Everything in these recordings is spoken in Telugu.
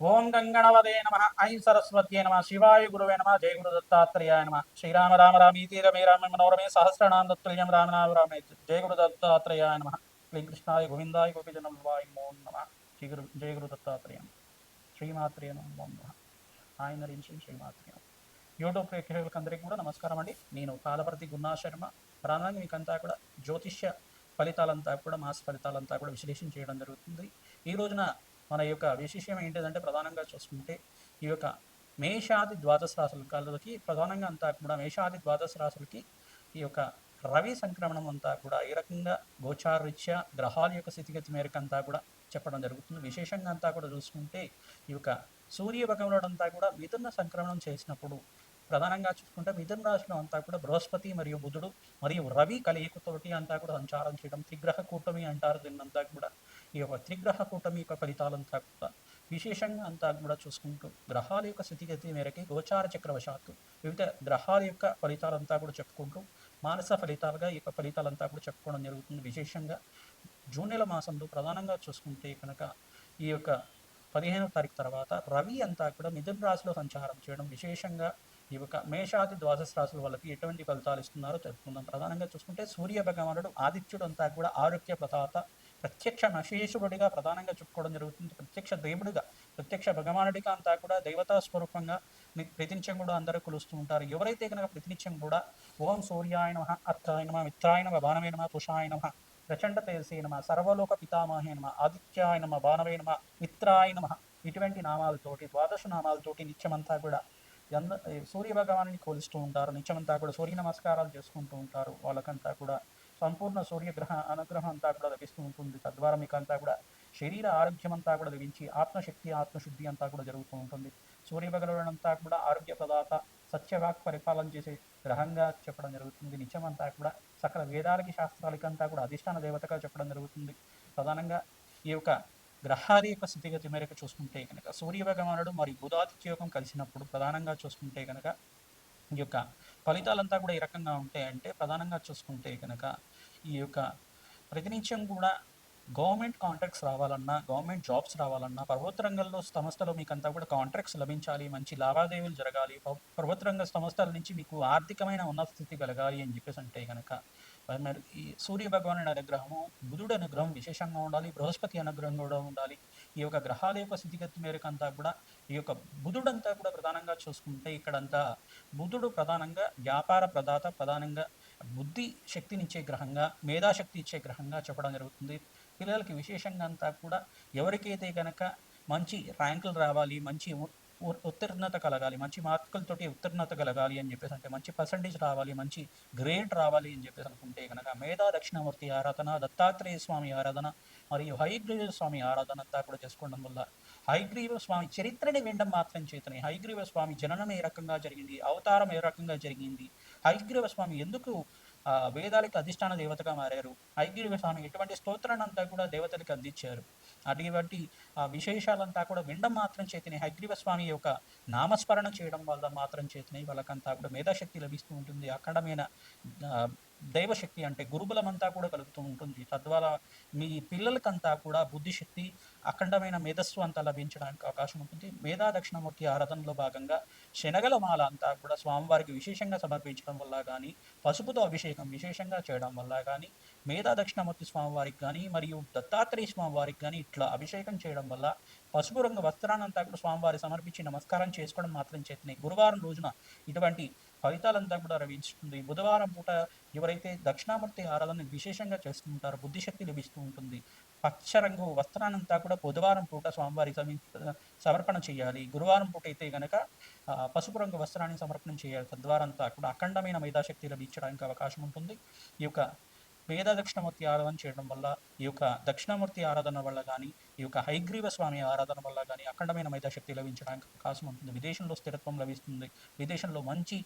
ఓం గంగణవదే నమ ఐం సరస్వత్యే నమ శివాయ గురువే నమ జయ గురు దత్తాత్రేయాయ నమ శ్రీరామ రామ రామీతి రమే రామ మనోరమే సహస్రనామ దత్తుల్యం రామనామ రామే జయ గురు దత్తాత్రేయాయ నమ శ్రీ కృష్ణాయ గోవిందాయ గోపిజనం వాయ నమో నమ శ్రీ గురు జయ గురు దత్తాత్రేయ శ్రీమాత్రేయ నమో నమ ఆయన రించి శ్రీమాత్రేయ యూట్యూబ్ ప్రేక్షకులకు అందరికీ కూడా నమస్కారం అండి. నేను కాలపర్తి గున్నా శర్మ. మీకంతా కూడా జ్యోతిష్య ఫలితాలంతా కూడా మాస ఫలితాలంతా కూడా విశ్లేషణ చేయడం జరుగుతుంది. ఈ రోజున మన యొక్క విశేషం ఏంటిదంటే ప్రధానంగా చూసుకుంటే ఈ యొక్క మేషాది ద్వాదశ రాశులకి ప్రధానంగా అంతా కూడా మేషాది ద్వాదశ రాశులకి ఈ యొక్క రవి సంక్రమణం అంతా కూడా ఏ రకంగా గోచారరీత్యా గ్రహాల యొక్క స్థితిగతి మేరకు అంతా కూడా చెప్పడం జరుగుతుంది. విశేషంగా అంతా కూడా చూసుకుంటే ఈ యొక్క సూర్య అంతా కూడా మిథున సంక్రమణం చేసినప్పుడు ప్రధానంగా చూసుకుంటే మిథున రాశిలో అంతా కూడా బృహస్పతి మరియు బుధుడు మరియు రవి కలయికతోటి అంతా కూడా సంచారం చేయడం త్రిగ్రహ కూటమి అంటారు దీన్నంతా కూడా. ఈ యొక్క త్రిగ్రహ కూటమి యొక్క ఫలితాలంతా కూడా విశేషంగా అంతా కూడా చూసుకుంటూ గ్రహాల యొక్క స్థితిగతి మేరకి గోచార చక్రవశాత్తు వివిధ గ్రహాల యొక్క ఫలితాలంతా కూడా చెప్పుకుంటూ మానస ఫలితాలుగా ఈ యొక్క ఫలితాలంతా కూడా చెప్పుకోవడం జరుగుతుంది. విశేషంగా జూన్ నెల మాసంలో ప్రధానంగా చూసుకుంటే కనుక ఈ యొక్క పదిహేనవ తారీఖు తర్వాత రవి అంతా కూడా మిథున రాశిలో సంచారం చేయడం విశేషంగా ఈ యొక్క మేషాది ద్వాదశ రాశుల వాళ్ళకి ఎటువంటి ఫలితాలు ఇస్తున్నారో తెలుసుకుందాం. ప్రధానంగా చూసుకుంటే సూర్య భగవానుడు ఆదిత్యుడు అంతా కూడా ఆరోగ్య ప్రదాత ప్రత్యక్ష నశేషుడిగా ప్రధానంగా చెప్పుకోవడం జరుగుతుంది. ప్రత్యక్ష దేవుడిగా ప్రత్యక్ష భగవానుడిగా అంతా కూడా దేవతా స్వరూపంగా ని- ప్రతినిత్యం కూడా అందరూ కొలుస్తూ ఉంటారు. ఎవరైతే కనుక ప్రతినిత్యం కూడా ఓం సూర్యాయ నమ అర్థాయ నమ మిత్రాయ నమ బాణవే నమ తుషాయ నమ ప్రచండ తేజసే నమ సర్వలోక పితామహే నమ ఆదిత్యాయ నమ బాణవే నమ మిత్రాయ నమ ఇటువంటి నామాలతోటి ద్వాదశ నామాలతోటి నిత్యమంతా కూడా ఎంద సూర్య భగవాన్ని కొలుస్తూ ఉంటారు. నిత్యమంతా కూడా సూర్య నమస్కారాలు చేసుకుంటూ ఉంటారు. వాళ్ళకంతా కూడా సంపూర్ణ సూర్యగ్రహ అనుగ్రహం అంతా కూడా లభిస్తూ ఉంటుంది. తద్వారా మీకు అంతా కూడా శరీర ఆరోగ్యం అంతా కూడా లభించి ఆత్మశక్తి ఆత్మశుద్ధి అంతా కూడా జరుగుతూ ఉంటుంది. సూర్య కూడా ఆరోగ్య ప్రదాత సత్యవాక్ పరిపాలన చేసే గ్రహంగా చెప్పడం జరుగుతుంది. నిత్యమంతా కూడా సకల వేదాలకి శాస్త్రాలకంతా కూడా అధిష్టాన దేవతగా చెప్పడం జరుగుతుంది. ప్రధానంగా ఈ యొక్క గ్రహాల యొక్క స్థితిగతి మేరకు చూసుకుంటే కనుక సూర్య భగవానుడు మరియు బుధాదిత్య యోగం కలిసినప్పుడు ప్రధానంగా చూసుకుంటే కనుక ఈ యొక్క ఫలితాలంతా కూడా ఈ రకంగా ఉంటాయంటే ప్రధానంగా చూసుకుంటే కనుక ఈ యొక్క ప్రతినిత్యం కూడా గవర్నమెంట్ కాంట్రాక్ట్స్ రావాలన్నా గవర్నమెంట్ జాబ్స్ రావాలన్నా ప్రభుత్వ రంగంలో సంస్థలో మీకు అంతా కూడా కాంట్రాక్ట్స్ లభించాలి మంచి లావాదేవీలు జరగాలి ప్రభుత్వ రంగ సంస్థల నుంచి మీకు ఆర్థికమైన ఉన్నత స్థితి కలగాలి అని చెప్పేసి అంటే కనుక మరి ఈ సూర్య భగవానుడి అనుగ్రహము బుధుడు అనుగ్రహం విశేషంగా ఉండాలి బృహస్పతి అనుగ్రహం కూడా ఉండాలి ఈ యొక్క గ్రహాల యొక్క స్థితిగతి మేరకు అంతా కూడా ఈ యొక్క బుధుడు అంతా కూడా ప్రధానంగా చూసుకుంటే ఇక్కడంతా బుధుడు ప్రధానంగా వ్యాపార ప్రదాత ప్రధానంగా బుద్ధి శక్తినిచ్చే గ్రహంగా మేధాశక్తి ఇచ్చే గ్రహంగా చెప్పడం జరుగుతుంది. పిల్లలకి విశేషంగా అంతా కూడా ఎవరికైతే కనుక మంచి ర్యాంకులు రావాలి మంచి ఉ- ఉత్తీర్ణత కలగాలి మంచి మార్కులతోటి ఉత్తీర్ణత కలగాలి అని చెప్పేసి అంటే మంచి పర్సంటేజ్ రావాలి మంచి గ్రేడ్ రావాలి అని చెప్పేసి అనుకుంటే కనుక మేధా దక్షిణామూర్తి ఆరాధన దత్తాత్రేయ స్వామి ఆరాధన మరియు హైగ్రీవ స్వామి ఆరాధన అంతా కూడా చేసుకోవడం వల్ల హైగ్రీవ స్వామి చరిత్రని వినడం మాత్రం చేతనే హైగ్రీవ స్వామి జననం ఏ రకంగా జరిగింది అవతారం ఏ రకంగా జరిగింది హైగ్రీవ స్వామి ఎందుకు ఆ, వేదాలకి అధిష్టాన దేవతగా మారారు? హైగ్రీవ స్వామి ఎటువంటి స్తోత్రాన్ని అంతా కూడా దేవతలకు అందించారు. అటువంటి ఆ విశేషాలంతా కూడా వినడం మాత్రం చేతనే హైగ్రీవ స్వామి యొక్క నామస్మరణ చేయడం వల్ల మాత్రం చేతనే వాళ్ళకంతా కూడా మేధాశక్తి లభిస్తూ ఉంటుంది. అఖండమైన దైవశక్తి అంటే గురుబలమంతా కూడా కలుగుతూ ఉంటుంది. తద్వారా మీ పిల్లలకంతా కూడా బుద్ధిశక్తి అఖండమైన మేధస్సు అంతా లభించడానికి అవకాశం ఉంటుంది. మేధా దక్షిణమూర్తి ఆరాధనలో భాగంగా శనగల మాల అంతా కూడా స్వామివారికి విశేషంగా సమర్పించడం వల్ల కానీ పసుపుతో అభిషేకం విశేషంగా చేయడం వల్ల కానీ మేధా దక్షిణమూర్తి స్వామివారికి కానీ మరియు దత్తాత్రేయ స్వామివారికి కానీ ఇట్లా అభిషేకం చేయడం వల్ల పసుపు రంగు వస్త్రాన్నంతా కూడా స్వామివారి సమర్పించి నమస్కారం చేసుకోవడం మాత్రం చేతనే గురువారం రోజున ఇటువంటి ఫలితాలంతా కూడా లభించుతుంది బుధవారం పూట ఎవరైతే దక్షిణామూర్తి ఆరాధన విశేషంగా చేస్తూ బుద్ధిశక్తి లభిస్తూ ఉంటుంది. పచ్చ రంగు వస్త్రానంతా కూడా బుధవారం పూట స్వామివారి సమర్పణ చేయాలి. గురువారం పూట అయితే గనక పసుపు రంగు వస్త్రాన్ని సమర్పణ చేయాలి. తద్వారా అంతా కూడా అఖండమైన మేధాశక్తి లభించడానికి అవకాశం ఉంటుంది. ఈ యొక్క వేద దక్షిణమూర్తి ఆరాధన చేయడం వల్ల ఈ యొక్క దక్షిణమూర్తి ఆరాధన వల్ల కానీ ఈ యొక్క హైగ్రీవ స్వామి ఆరాధన వల్ల కానీ అఖండమైన మేధాశక్తి లభించడానికి అవకాశం ఉంటుంది. విదేశంలో స్థిరత్వం లభిస్తుంది. విదేశంలో మంచి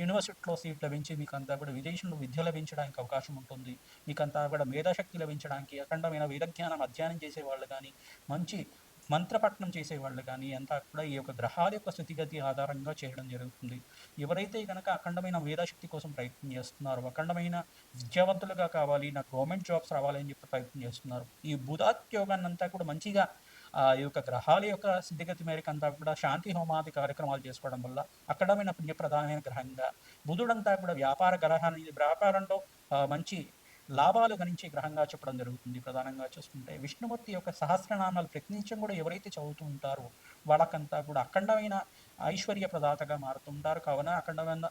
యూనివర్సిటీలో సీట్ లభించి మీకు అంతా కూడా విదేశంలో విద్య లభించడానికి అవకాశం ఉంటుంది. మీకు అంతా కూడా మేధాశక్తి లభించడానికి అఖండమైన వేదజ్ఞానం అధ్యయనం చేసే వాళ్ళు కానీ మంచి మంత్రపట్నం చేసేవాళ్ళు కానీ అంతా కూడా ఈ యొక్క గ్రహాల యొక్క స్థితిగతి ఆధారంగా చేయడం జరుగుతుంది. ఎవరైతే కనుక అఖండమైన వేదశక్తి కోసం ప్రయత్నం చేస్తున్నారో అఖండమైన విద్యావంతులుగా కావాలి నాకు గవర్నమెంట్ జాబ్స్ రావాలి అని చెప్పి ప్రయత్నం చేస్తున్నారు ఈ బుధాత్యోగాన్ని అంతా కూడా మంచిగా ఆ ఈ యొక్క గ్రహాల యొక్క స్థితిగతి మేరకు అంతా కూడా శాంతి హోమాది కార్యక్రమాలు చేసుకోవడం వల్ల అక్కడమైన పుణ్యప్రధానమైన గ్రహంగా బుధుడంతా కూడా వ్యాపార గ్రహాన్ని వ్యాపారంలో మంచి లాభాలు గణించే గ్రహంగా చెప్పడం జరుగుతుంది. ప్రధానంగా చూసుకుంటే విష్ణుమూర్తి యొక్క సహస్రనామాలు ప్రతినిత్యం కూడా ఎవరైతే చదువుతూ ఉంటారో వాళ్ళకంతా కూడా అఖండమైన ఐశ్వర్య ప్రదాతగా మారుతుంటారు కావున అఖండమైన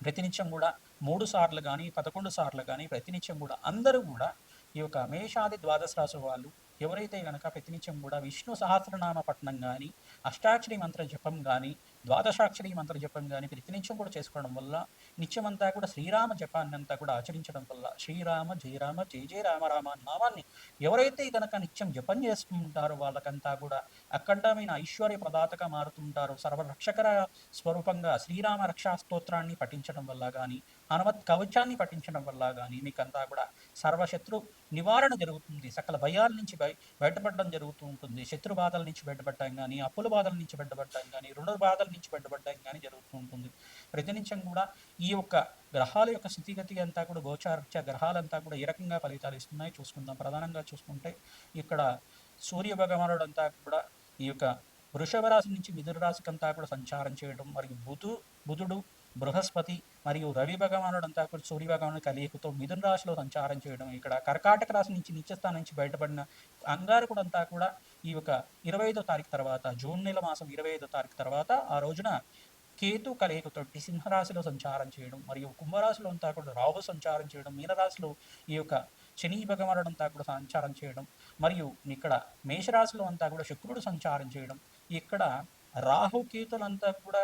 ప్రతినిత్యం కూడా మూడు సార్లు కానీ పదకొండు సార్లు కానీ ప్రతినిత్యం కూడా అందరూ కూడా ఈ యొక్క మేషాది ద్వాదశ రాశి వాళ్ళు ఎవరైతే కనుక ప్రతినిత్యం కూడా విష్ణు సహస్రనామ పఠనం కానీ అష్టాక్షరి మంత్ర జపం కానీ ద్వాదశాక్షరి మంత్ర జపం కానీ ప్రతినిత్యం కూడా చేసుకోవడం వల్ల నిత్యమంతా కూడా శ్రీరామ జపాన్ని అంతా కూడా ఆచరించడం వల్ల శ్రీరామ జయరామ జయ జయ రామ రామ నామాన్ని ఎవరైతే కనుక నిత్యం జపం చేసుకుంటారో వాళ్ళకంతా కూడా అఖండమైన ఐశ్వర్య ప్రదాతగా మారుతుంటారు సర్వరక్షకర స్వరూపంగా శ్రీరామ రక్షా స్తోత్రాన్ని పఠించడం వల్ల కానీ హనుమత్ కవచాన్ని పఠించడం వల్ల కానీ మీకంతా కూడా సర్వశత్రు నివారణ జరుగుతుంది. సకల భయాల నుంచి బయ బయటపడడం జరుగుతూ ఉంటుంది శత్రు బాధల నుంచి బయటపడడం కానీ అప్పుల బాధల నుంచి బయటపడడం కానీ రుణ బాధల నుంచి బయటపడడం కానీ జరుగుతూ ఉంటుంది ప్రతినిత్యం కూడా ఈ యొక్క గ్రహాల యొక్క స్థితిగతి అంతా కూడా గోచారత్య గ్రహాలంతా కూడా ఏ రకంగా ఫలితాలు ఇస్తున్నాయి చూసుకుందాం. ప్రధానంగా చూసుకుంటే ఇక్కడ సూర్య భగవానుడు అంతా కూడా ఈ యొక్క వృషభ రాశి నుంచి మిథున రాశికి అంతా కూడా సంచారం చేయడం మరియు బుధు బుధుడు బృహస్పతి మరియు రవి భగవానుడు అంతా కూడా సూర్య భగవానుడు కలయికతో మిథున రాశిలో సంచారం చేయడం ఇక్కడ కర్కాటక రాశి నుంచి నిత్యస్థానం నుంచి బయటపడిన అంగారకుడు అంతా కూడా ఈ యొక్క ఇరవై ఐదో తారీఖు తర్వాత జూన్ నెల మాసం ఇరవై ఐదో తారీఖు తర్వాత ఆ రోజున కేతు కలయికతోటి సింహరాశిలో సంచారం చేయడం మరియు కుంభరాశిలో అంతా కూడా రాహు సంచారం చేయడం మీనరాశిలో ఈ యొక్క శని భగవానుడు అంతా కూడా సంచారం చేయడం మరియు ఇక్కడ మేషరాశిలో అంతా కూడా శుక్రుడు సంచారం చేయడం ఇక్కడ రాహు కేతులంతా కూడా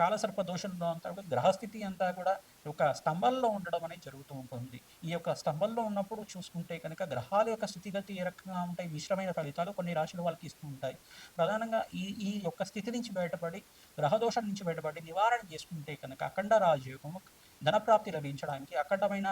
కాలసర్ప దోషంలో అంతా కూడా గ్రహస్థితి అంతా కూడా ఒక స్తంభంలో ఉండడం అనేది జరుగుతూ ఉంటుంది. ఈ యొక్క స్తంభంలో ఉన్నప్పుడు చూసుకుంటే కనుక గ్రహాల యొక్క స్థితిగతి ఏ రకంగా ఉంటాయి? మిశ్రమైన ఫలితాలు కొన్ని రాశుల వాళ్ళకి ఇస్తూ ఉంటాయి. ప్రధానంగా ఈ ఈ యొక్క స్థితి నుంచి బయటపడి గ్రహదోషం నుంచి బయటపడి నివారణ చేసుకుంటే కనుక అఖండ రాజయోగం ధనప్రాప్తి లభించడానికి అఖండమైన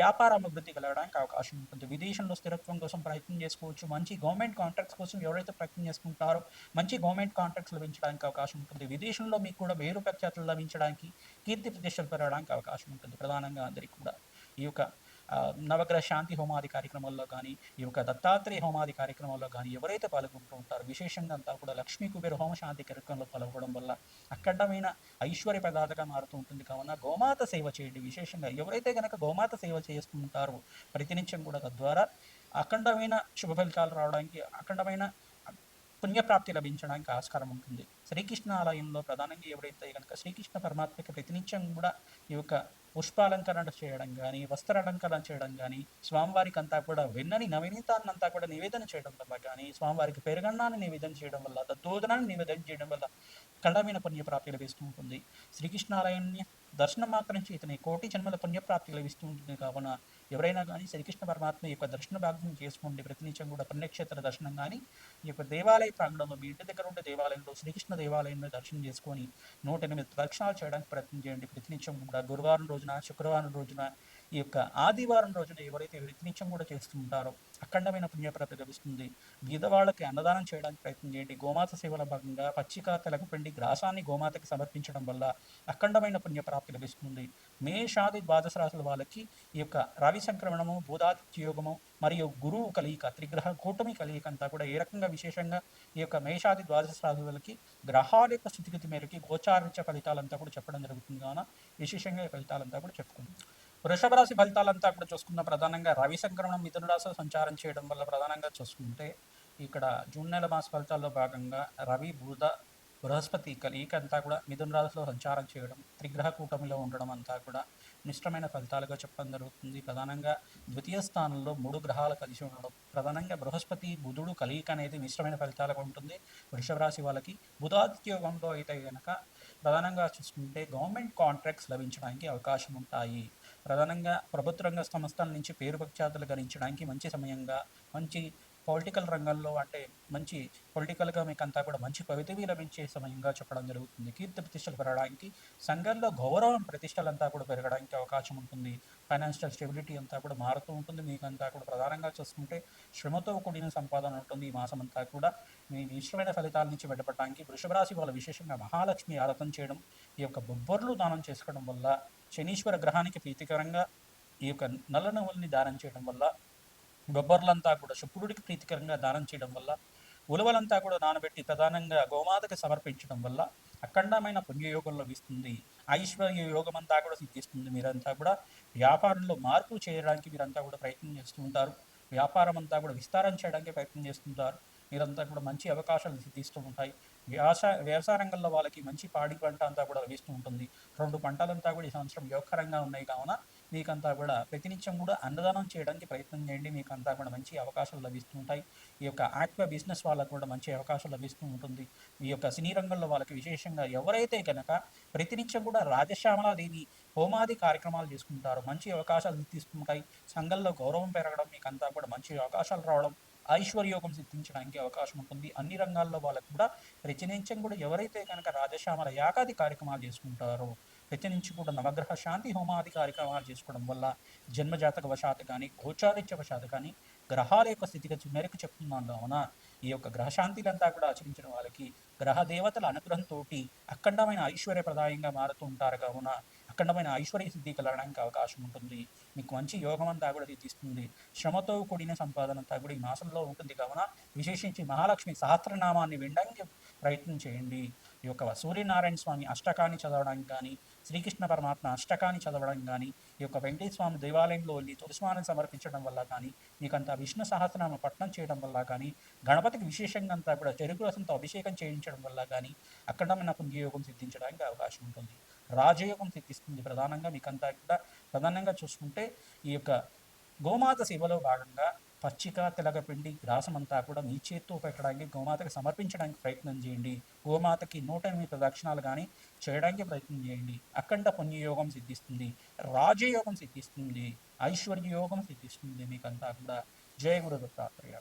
వ్యాపార అభివృద్ధి కలగడానికి అవకాశం ఉంటుంది. విదేశంలో స్థిరత్వం కోసం ప్రయత్నం చేసుకోవచ్చు. మంచి గవర్నమెంట్ కాంట్రాక్ట్స్ కోసం ఎవరైతే ప్రయత్నం చేసుకుంటారో మంచి గవర్నమెంట్ కాంట్రాక్ట్స్ లభించడానికి అవకాశం ఉంటుంది. విదేశంలో మీకు కూడా వేరు ప్రఖ్యాతులు లభించడానికి కీర్తి ప్రతిష్టలు పెరగడానికి అవకాశం ఉంటుంది. ప్రధానంగా అందరికీ కూడా ఈ యొక్క నవగ్రహ శాంతి హోమాది కార్యక్రమాల్లో కానీ ఈ యొక్క దత్తాత్రేయ హోమాది కార్యక్రమాల్లో కానీ ఎవరైతే పాల్గొంటూ ఉంటారో విశేషంగా అంతా కూడా లక్ష్మీ కుబేర హోమ శాంతి కార్యక్రమంలో పాల్గొనడం వల్ల అఖండమైన ఐశ్వర్య ప్రదాతగా మారుతూ ఉంటుంది. కావున గోమాత సేవ చేయండి. విశేషంగా ఎవరైతే కనుక గోమాత సేవ చేస్తూ ఉంటారో ప్రతినిత్యం కూడా తద్వారా అఖండమైన శుభ ఫలితాలు రావడానికి అఖండమైన పుణ్యప్రాప్తి లభించడానికి ఆస్కారం ఉంటుంది. శ్రీకృష్ణ ఆలయంలో ప్రధానంగా ఎవరైతే కనుక శ్రీకృష్ణ పరమాత్మకి ప్రతినిత్యం కూడా ఈ యొక్క పుష్పాలంకరణ చేయడం కానీ వస్త్రాలంకరణ చేయడం కానీ స్వామివారికి అంతా కూడా వెన్నని నవనీతాన్ని అంతా కూడా నివేదన చేయడం వల్ల కానీ స్వామివారికి పెరుగన్నాన్ని నివేదన చేయడం వల్ల దద్దోదనాన్ని నివేదన చేయడం వల్ల కడమైన పుణ్యప్రాప్తి లభిస్తూ ఉంటుంది. శ్రీకృష్ణాలయాన్ని దర్శనం మాత్రం చేతనే కోటి జన్మల పుణ్యప్రాప్తి లభిస్తూ ఉంటుంది కావున ఎవరైనా కానీ శ్రీకృష్ణ పరమాత్మ యొక్క దర్శన భాగ్యం చేసుకోండి. ప్రతినిత్యం కూడా పుణ్యక్షేత్ర దర్శనం కానీ ఈ యొక్క దేవాలయ ప్రాంగణంలో మీ ఇంటి దగ్గర ఉండే దేవాలయంలో శ్రీకృష్ణ దేవాలయంలో దర్శనం చేసుకొని నూట ఎనిమిది ప్రదక్షిణాలు చేయడానికి ప్రయత్నం చేయండి. ప్రతినిత్యం కూడా గురువారం రోజున శుక్రవారం రోజున ఈ యొక్క ఆదివారం రోజున ఎవరైతే ప్రతినిత్యం కూడా చేస్తుంటారో అఖండమైన పుణ్యప్రాప్తి లభిస్తుంది. బీదవాళ్ళకి అన్నదానం చేయడానికి ప్రయత్నం చేయండి. గోమాత సేవల భాగంగా పచ్చిక తెలగపిండి గ్రాసాన్ని గోమాతకి సమర్పించడం వల్ల అఖండమైన పుణ్యప్రాప్తి లభిస్తుంది. మేషాది ద్వాదశ రాశుల వాళ్ళకి ఈ యొక్క రవి సంక్రమణము బోధాత్యోగము మరియు గురువు కలియిక త్రిగ్రహ కూటమి కలియిక అంతా కూడా ఏ రకంగా విశేషంగా ఈ యొక్క మేషాది ద్వాదశ రాశులకి గ్రహాల యొక్క స్థితిగతి మేరకి గోచారించ ఫలితాలంతా కూడా చెప్పడం జరుగుతుంది. కావున విశేషంగా ఈ ఫలితాలంతా కూడా చెప్పుకుందాం. వృషభ రాశి ఫలితాలంతా కూడా చూసుకున్న ప్రధానంగా రవి సంక్రమణం మిథున రాశి సంచారం చేయడం వల్ల ప్రధానంగా చూసుకుంటే ఇక్కడ జూన్ నెల మాస ఫలితాల్లో భాగంగా రవి బుధ బృహస్పతి కలియిక అంతా కూడా మిథున రాశిలో సంచారం చేయడం త్రిగ్రహ కూటమిలో ఉండడం అంతా కూడా నిష్టమైన ఫలితాలుగా చెప్పడం జరుగుతుంది. ప్రధానంగా ద్వితీయ స్థానంలో మూడు గ్రహాలు కలిసి ఉండడం ప్రధానంగా బృహస్పతి బుధుడు కలిక అనేది మిశ్రమైన ఫలితాలుగా ఉంటుంది. వృషభ రాశి వాళ్ళకి బుధాదిత్యోగంలో అయితే కనుక ప్రధానంగా చూసుకుంటే గవర్నమెంట్ కాంట్రాక్ట్స్ లభించడానికి అవకాశం ఉంటాయి. ప్రధానంగా ప్రభుత్వ రంగ సంస్థల నుంచి పేరు ప్రఖ్యాతులు గణించడానికి మంచి సమయంగా మంచి పొలిటికల్ రంగంలో అంటే మంచి పొలిటికల్గా మీకు అంతా కూడా మంచి పవిత్రవి లభించే సమయంగా చెప్పడం జరుగుతుంది. కీర్తి ప్రతిష్టలు పెరగడానికి సంఘంలో గౌరవం ప్రతిష్టలంతా కూడా పెరగడానికి అవకాశం ఉంటుంది. ఫైనాన్షియల్ స్టెబిలిటీ అంతా కూడా మారుతూ ఉంటుంది. మీకు అంతా కూడా ప్రధానంగా చూసుకుంటే శ్రమతో కూడిన సంపాదన ఉంటుంది. ఈ మాసం అంతా కూడా మీ ఇష్టమైన ఫలితాల నుంచి బయటపడడానికి వృషభరాశి వాళ్ళ విశేషంగా మహాలక్ష్మి ఆరాధన చేయడం ఈ యొక్క బొబ్బర్లు దానం చేసుకోవడం వల్ల శనీశ్వర గ్రహానికి ప్రీతికరంగా ఈ యొక్క నల్ల నువ్వుల్ని దానం చేయడం వల్ల బొబ్బర్లంతా కూడా శుక్రుడికి ప్రీతికరంగా దానం చేయడం వల్ల ఉలవలంతా కూడా నానబెట్టి ప్రధానంగా గోమాతకి సమర్పించడం వల్ల అఖండమైన పుణ్యయోగం లభిస్తుంది ఐశ్వర్య యోగం అంతా కూడా సిద్ధిస్తుంది. మీరంతా కూడా వ్యాపారంలో మార్పు చేయడానికి మీరంతా కూడా ప్రయత్నం చేస్తూ ఉంటారు. వ్యాపారం అంతా కూడా విస్తారం చేయడానికి ప్రయత్నం చేస్తుంటారు మీరంతా కూడా మంచి అవకాశాలు సిద్ధిస్తూ ఉంటాయి. వ్యవసాయ వ్యవసాయ రంగంలో వాళ్ళకి మంచి పాడి పంట అంతా కూడా లభిస్తూ ఉంటుంది. రెండు పంటలంతా కూడా ఈ సంవత్సరం యోగకరంగా ఉన్నాయి కావున మీకంతా కూడా ప్రతినిత్యం కూడా అన్నదానం చేయడానికి ప్రయత్నం చేయండి. మీకు అంతా కూడా మంచి అవకాశాలు లభిస్తూ ఉంటాయి. ఈ యొక్క ఆక్వా బిజినెస్ వాళ్ళకు కూడా మంచి అవకాశం లభిస్తూ ఉంటుంది. ఈ యొక్క సినీ రంగంలో వాళ్ళకి విశేషంగా ఎవరైతే కనుక ప్రతినిత్యం కూడా రాజశ్యామలాదేవి హోమాది కార్యక్రమాలు చేసుకుంటారో మంచి అవకాశాలు తీసుకుంటాయి. సంఘంలో గౌరవం పెరగడం మీకు అంతా కూడా మంచి అవకాశాలు రావడం ఐశ్వర్యోగం సిద్ధించడానికి అవకాశం ఉంటుంది. అన్ని రంగాల్లో వాళ్ళకు కూడా రచనించం కూడా ఎవరైతే కనుక రాజశ్యామల యాగాది కార్యక్రమాలు చేసుకుంటారో ప్రతి కూడా నవగ్రహ శాంతి హోమాది కార్యక్రమాలు చేసుకోవడం వల్ల జన్మజాతక వశాత కానీ గోచారిత్య వశాత కానీ గ్రహాల యొక్క స్థితిగతి మేరకు చెప్తున్నాను కావున ఈ యొక్క గ్రహశాంతిలంతా కూడా ఆచరించిన వాళ్ళకి గ్రహ దేవతల అనుగ్రహంతో అఖండమైన ఐశ్వర్యప్రదాయంగా మారుతూ ఉంటారు కావున అఖండమైన ఐశ్వర్య సిద్ధి కలగడానికి అవకాశం ఉంటుంది. మీకు మంచి యోగం అంతా కూడా తీస్తుంది. శ్రమతో కూడిన సంపాదన అంతా కూడా ఈ మాసంలో ఉంటుంది. కావున విశేషించి మహాలక్ష్మి సహస్రనామాన్ని వినడానికి ప్రయత్నం చేయండి. ఈ యొక్క సూర్యనారాయణ స్వామి అష్టకాన్ని చదవడానికి కానీ శ్రీకృష్ణ పరమాత్మ అష్టకాన్ని చదవడం కానీ ఈ యొక్క వెంకటేశ్వర స్వామి దేవాలయంలో వెళ్ళి తులసిమాలను సమర్పించడం వల్ల కానీ మీకంతా విష్ణు సహస్రనామ పట్టణం చేయడం వల్ల కానీ గణపతికి విశేషంగా అంతా కూడా చెరుకు రసంతో అభిషేకం చేయించడం వల్ల కానీ అఖండమైన పుణ్యయోగం సిద్ధించడానికి అవకాశం ఉంటుంది. రాజయోగం సిద్ధిస్తుంది ప్రధానంగా మీకంతా కూడా ప్రధానంగా చూసుకుంటే ఈ యొక్క గోమాత సేవలో భాగంగా పచ్చిక తెలగపిండి గ్రాసం అంతా కూడా మీ చేత్తో పెట్టడానికి గోమాతకి సమర్పించడానికి ప్రయత్నం చేయండి. గోమాతకి నూట ఎనిమిది ప్రదక్షిణాలు కానీ చేయడానికి ప్రయత్నం చేయండి. అఖండ పుణ్యయోగం సిద్ధిస్తుంది. రాజయోగం సిద్ధిస్తుంది. ఐశ్వర్య యోగం సిద్ధిస్తుంది మీకంతా కూడా. జయ గురు దత్తాత్రేయ